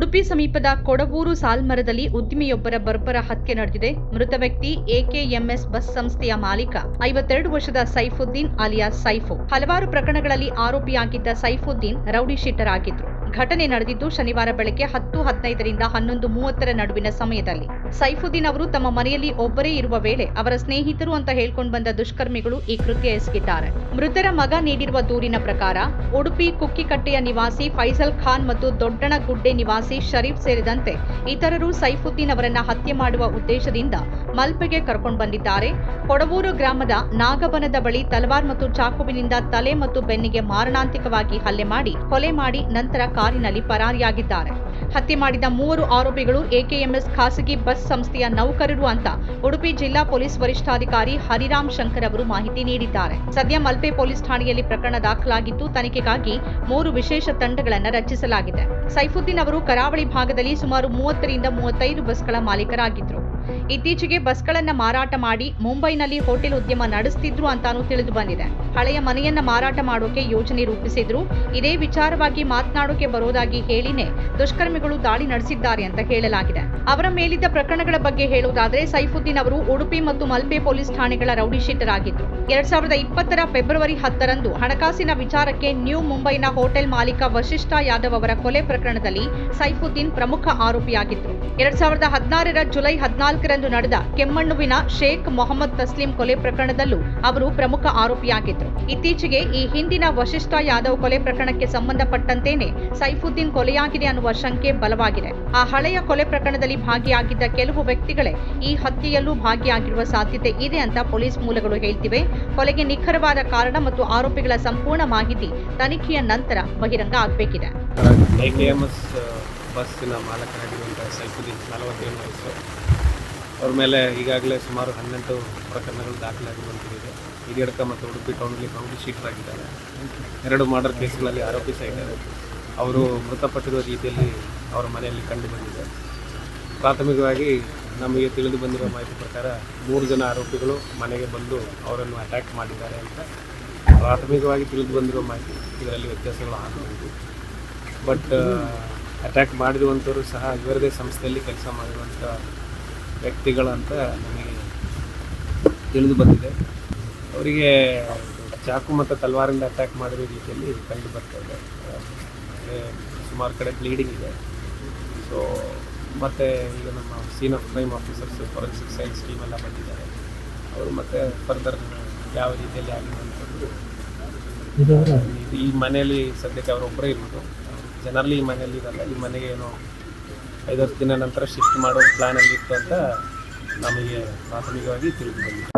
ಉಡುಪಿ ಸಮೀಪದ ಕೊಡಬೂರು ಸಾಲ್ಮರದಲ್ಲಿ ಉದ್ಯಮಿಯೊಬ್ಬರ ಬರ್ಬರ ಹತ್ಯೆ ನಡೆದಿದೆ. ಮೃತ ವ್ಯಕ್ತಿ ಎಕೆಎಂಎಸ್ ಬಸ್ ಸಂಸ್ಥೆಯ ಮಾಲೀಕ, ಐವತ್ತೆರಡು ವರ್ಷದ ಸೈಫುದ್ದೀನ್ ಅಲಿಯಾಸ್ ಸೈಫು. ಹಲವಾರು ಪ್ರಕರಣಗಳಲ್ಲಿ ಆರೋಪಿಯಾಗಿದ್ದ ಸೈಫುದ್ದೀನ್ ರೌಡಿ ಶೀಟರ್ ಆಗಿದ್ರು ಘಟನೆ ನಡೆದಿದ್ದು ಶನಿವಾರ ಬೆಳಗ್ಗೆ ಹತ್ತು ಹದಿನೈದರಿಂದ ಹನ್ನೊಂದು ಮೂವತ್ತರ ನಡುವಿನ ಸಮಯದಲ್ಲಿ. ಸೈಫುದ್ದೀನ್ ಅವರು ತಮ್ಮ ಮನೆಯಲ್ಲಿ ಒಬ್ಬರೇ ಇರುವ ವೇಳೆ ಅವರ ಸ್ನೇಹಿತರು ಅಂತ ಹೇಳ್ಕೊಂಡು ಬಂದ ದುಷ್ಕರ್ಮಿಗಳು ಈ ಕೃತ್ಯ ಎಸಗಿದ್ದಾರೆ. ಮೃತರ ಮಗ ನೀಡಿರುವ ದೂರಿನ ಪ್ರಕಾರ ಉಡುಪಿ ಕುಕ್ಕಿಕಟ್ಟೆಯ ನಿವಾಸಿ ಫೈಸಲ್ ಖಾನ್ ಮತ್ತು ದೊಡ್ಡಣಗುಡ್ಡೆ ನಿವಾಸಿ ಶರೀಫ್ ಸೇರಿದಂತೆ ಇತರರು ಸೈಫುದ್ದೀನ್ ಅವರನ್ನ ಹತ್ಯೆ ಮಾಡುವ ಉದ್ದೇಶದಿಂದ ಮಲ್ಪೆಗೆ ಕರ್ಕೊಂಡು ಬಂದಿದ್ದಾರೆ. ಕೊಡವೂರು ಗ್ರಾಮದ ನಾಗಬನದ ಬಳಿ ತಲವಾರ್ ಮತ್ತು ಚಾಕುವಿನಿಂದ ತಲೆ ಮತ್ತು ಬೆನ್ನಿಗೆ ಮಾರಣಾಂತಿಕವಾಗಿ ಹಲ್ಲೆ ಮಾಡಿ ಕೊಲೆ ಮಾಡಿ ನಂತರ ಕಾರಿನಲ್ಲಿ ಪರಾರಿಯಾಗಿದ್ದಾರೆ. ಹತ್ಯೆ ಮಾಡಿದ ಮೂವರು ಆರೋಪಿಗಳು ಎಕೆಎಂಎಸ್ ಖಾಸಗಿ ಬಸ್ ಸಂಸ್ಥೆಯ ನೌಕರರು ಅಂತ ಉಡುಪಿ ಜಿಲ್ಲಾ ಪೊಲೀಸ್ ವರಿಷ್ಠಾಧಿಕಾರಿ ಹರಿರಾಮ್ ಶಂಕರ್ ಅವರು ಮಾಹಿತಿ ನೀಡಿದ್ದಾರೆ. ಸದ್ಯ ಮಲ್ಪೆ ಪೊಲೀಸ್ ಠಾಣೆಯಲ್ಲಿ ಪ್ರಕರಣ ದಾಖಲಾಗಿದ್ದು, ತನಿಖೆಗಾಗಿ ಮೂರು ವಿಶೇಷ ತಂಡಗಳನ್ನು ರಚಿಸಲಾಗಿದೆ. ಸೈಫುದ್ದೀನ್ ಅವರು ಕರಾವಳಿ ಭಾಗದಲ್ಲಿ ಸುಮಾರು ಮೂವತ್ತರಿಂದ ಮೂವತ್ತೈದು ಬಸ್ಗಳ ಮಾಲೀಕರಾಗಿದ್ದರು ಇತ್ತೀಚೆಗೆ ಬಸ್ಗಳನ್ನ ಮಾರಾಟ ಮಾಡಿ ಮುಂಬೈನಲ್ಲಿ ಹೋಟೆಲ್ ಉದ್ಯಮ ನಡೆಸ್ತಿದ್ರು ಅಂತಾನೂ ತಿಳಿದು ಬಂದಿದೆ. ಹಳೆಯ ಮನೆಯನ್ನ ಮಾರಾಟ ಮಾಡೋಕೆ ಯೋಜನೆ ರೂಪಿಸಿದ್ರು. ಇದೇ ವಿಚಾರವಾಗಿ ಮಾತನಾಡೋಕೆ ಬರೋದಾಗಿ ಹೇಳಿನೇ ದುಷ್ಕರ್ಮಿಗಳು ದಾಳಿ ನಡೆಸಿದ್ದಾರೆ ಅಂತ ಹೇಳಲಾಗಿದೆ. ಅವರ ಮೇಲಿದ್ದ ಪ್ರಕರಣಗಳ ಬಗ್ಗೆ ಹೇಳುವುದಾದ್ರೆ ಸೈಫುದ್ದೀನ್ ಅವರು ಉಡುಪಿ ಮತ್ತು ಮಲ್ಪೆ ಪೊಲೀಸ್ ಠಾಣೆಗಳ ರೌಡಿ ಶೀಟರ್ ಆಗಿದ್ದು ಎರಡ್ ಸಾವಿರದ ಇಪ್ಪತ್ತರ ಫೆಬ್ರವರಿ ಹತ್ತರಂದು ಹಣಕಾಸಿನ ವಿಚಾರಕ್ಕೆ ನ್ಯೂ ಮುಂಬೈನ ಹೋಟೆಲ್ ಮಾಲೀಕ ವಶಿಷ್ಠ ಯಾದವ್ ಅವರ ಕೊಲೆ ಪ್ರಕರಣದಲ್ಲಿ ಸೈಫುದ್ದೀನ್ ಪ್ರಮುಖ ಆರೋಪಿಯಾಗಿದ್ರು. ಎರಡ್ ಸಾವಿರದ ಹದಿನಾರರ ಜುಲೈ ಹದಿನಾಲ್ಕರಂದು ನಡೆದ ಕೆಮ್ಮಣ್ಣುವಿನ ಶೇಖ್ ಮೊಹಮ್ಮದ್ ತಸ್ಲಿಂ ಕೊಲೆ ಪ್ರಕರಣದಲ್ಲೂ ಅವರು ಪ್ರಮುಖ ಆರೋಪಿಯಾಗಿದ್ದರು. ಇತ್ತೀಚೆಗೆ ಈ ಹಿಂದಿನ ವಶಿಷ್ಠ ಯಾದವ್ ಕೊಲೆ ಪ್ರಕರಣಕ್ಕೆ ಸಂಬಂಧಪಟ್ಟಂತೆಯೇ ಸೈಫುದ್ದೀನ್ ಕೊಲೆಯಾಗಿದೆ ಅನ್ನುವ ಶಂಕೆ ಬಲವಾಗಿದೆ. ಆ ಹಳೆಯ ಕೊಲೆ ಪ್ರಕರಣದಲ್ಲಿ ಭಾಗಿಯಾಗಿದ್ದ ಕೆಲವು ವ್ಯಕ್ತಿಗಳೇ ಈ ಹತ್ಯೆಯಲ್ಲೂ ಭಾಗಿಯಾಗಿರುವ ಸಾಧ್ಯತೆ ಇದೆ ಅಂತ ಪೊಲೀಸ್ ಮೂಲಗಳು ಹೇಳ್ತಿವೆ. ಕೊಲೆಗೆ ನಿಖರವಾದ ಕಾರಣ ಮತ್ತು ಆರೋಪಿಗಳ ಸಂಪೂರ್ಣ ಮಾಹಿತಿ ತನಿಖೆಯ ನಂತರ ಬಹಿರಂಗ ಆಗಬೇಕಿದೆ. ಬಸ್ಸಿನ ಮಾಲಕರಾಗಿರುವಂಥ ಸೈಫುದ್ದೀನ್ ನಲವತ್ತೇಳು ವಯಸ್ಸು. ಅವ್ರ ಮೇಲೆ ಈಗಾಗಲೇ ಸುಮಾರು ಹನ್ನೆಂಟು ಪ್ರಕರಣಗಳು ದಾಖಲಾಗಿರುವಂಥದ್ದಿದೆ ಹಿರಿಯಡ್ಕ ಮತ್ತು ಉಡುಪಿ ಟೌನಲ್ಲಿ ಕೌಂಟಿ ಶೀಟ್ ಆಗಿದ್ದಾರೆ ಎರಡು ಮರ್ಡರ್ ಕೇಸ್ಗಳಲ್ಲಿ ಆರೋಪಿ ಆರೋಪಿಸಿದ್ದಾರೆ ಅವರು ಮೃತಪಟ್ಟಿರುವ ರೀತಿಯಲ್ಲಿ ಅವರ ಮನೆಯಲ್ಲಿ ಕಂಡು ಬಂದಿದೆ. ಪ್ರಾಥಮಿಕವಾಗಿ ನಮಗೆ ತಿಳಿದು ಬಂದಿರುವ ಮಾಹಿತಿ ಪ್ರಕಾರ ಮೂರು ಜನ ಆರೋಪಿಗಳು ಮನೆಗೆ ಬಂದು ಅವರನ್ನು ಅಟ್ಯಾಕ್ ಮಾಡಿದ್ದಾರೆ ಅಂತ ಪ್ರಾಥಮಿಕವಾಗಿ ತಿಳಿದು ಬಂದಿರುವ ಮಾಹಿತಿ. ಇದರಲ್ಲಿ ವ್ಯತ್ಯಾಸಗಳು ಆಗಬಹುದು. ಬಟ್ ಅಟ್ಯಾಕ್ ಮಾಡಿರುವಂಥವರು ಸಹ ಇವರದೇ ಸಂಸ್ಥೆಯಲ್ಲಿ ಕೆಲಸ ಮಾಡಿರುವಂಥ ವ್ಯಕ್ತಿಗಳಂತ ನಮಗೆ ತಿಳಿದು ಬಂದಿದೆ. ಅವರಿಗೆ ಚಾಕು ಮತ್ತು ತಲ್ವಾರಿಂದ ಅಟ್ಯಾಕ್ ಮಾಡಿರೋ ರೀತಿಯಲ್ಲಿ ಕಂಡು ಬರ್ತಾ ಇದೆ. ಸುಮಾರು ಕಡೆ ಬ್ಲೀಡಿಂಗ್ ಇದೆ. ಸೊ ಮತ್ತು ಈಗ ನಮ್ಮ scene of crime officers forensic science team ಎಲ್ಲ ಬಂದಿದ್ದಾರೆ. ಅವರು ಮತ್ತೆ ಫರ್ದರ್ ಯಾವ ರೀತಿಯಲ್ಲಿ ಆಗಿದೆ ಅಂತಂದು ಈ ಮನೆಯಲ್ಲಿ ಸದ್ಯಕ್ಕೆ ಅವರೊಬ್ಬರೇ ಇರೋದು. ಜನರಲಿ ಈ ಮನೆಯಲ್ಲಿ ಇರಲ್ಲ ಈ ಮನೆಗೆ ಏನೋ ಐದು ದಿನ ನಂತರ ಶಿಫ್ಟ್ ಮಾಡೋ ಪ್ಲ್ಯಾನಲ್ಲಿ ಇತ್ತು ಅಂತ ನಮಗೆ ಪ್ರಾಥಮಿಕವಾಗಿ ತಿಳಿದು ಬಂದಿದೆ